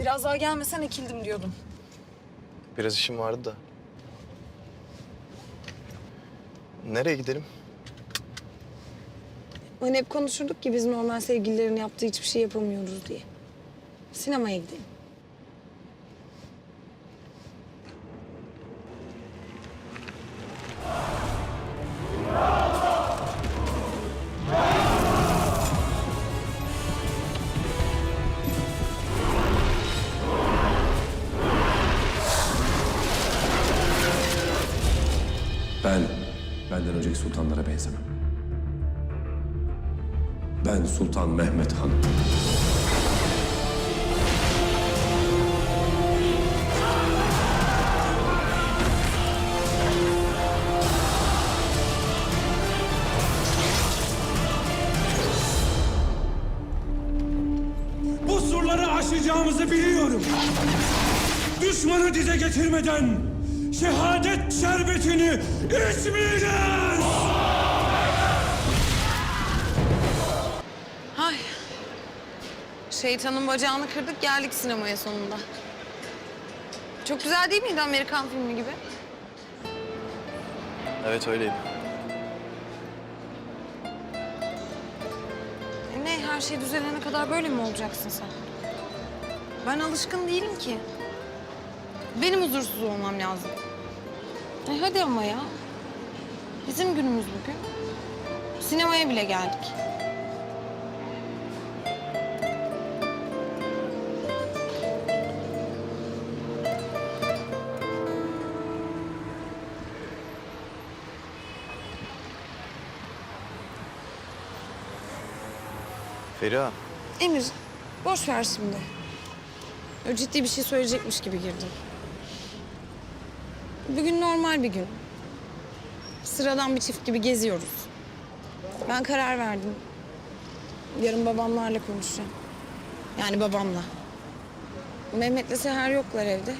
Biraz daha gelmesen ekildim diyordum. Biraz işim vardı da. Nereye gidelim? Hani hep konuşurduk ki biz normal sevgililerin yaptığı hiçbir şey yapamıyoruz diye. Sinemaya gidelim. Ben benden önceki sultanlara benzemem. Ben Sultan Mehmet Han. Bu surları aşacağımızı biliyorum. Düşmanı dize getirmeden şehadet şerbetini içmeyeceğiz. Ay. Şeytanın bacağını kırdık geldik sinemaya sonunda. Çok güzel değil miydi Amerikan filmi gibi? Evet öyleydi. E ne her şey düzelene kadar böyle mi olacaksın sen? Ben alışkın değilim ki. Benim huzursuz olmam lazım. E hadi ama ya. Bizim günümüz bugün. Sinemaya bile geldik. Feriha, Emir, boş ver şimdi. O ciddi bir şey söyleyecekmiş gibi girdim. Bugün normal bir gün. Sıradan bir çift gibi geziyoruz. Ben karar verdim. Yarın babamlarla konuşacağım. Yani babamla. Mehmet'le Seher yoklar evde.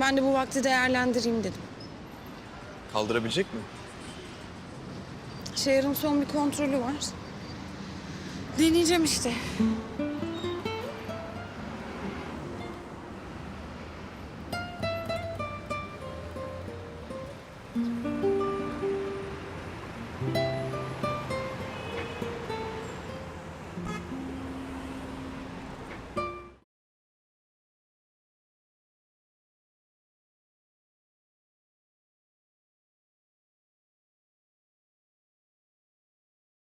Ben de bu vakti değerlendireyim dedim. kaldırabilecek mi? Şehrin son bir kontrolü var. Deneyeceğim işte.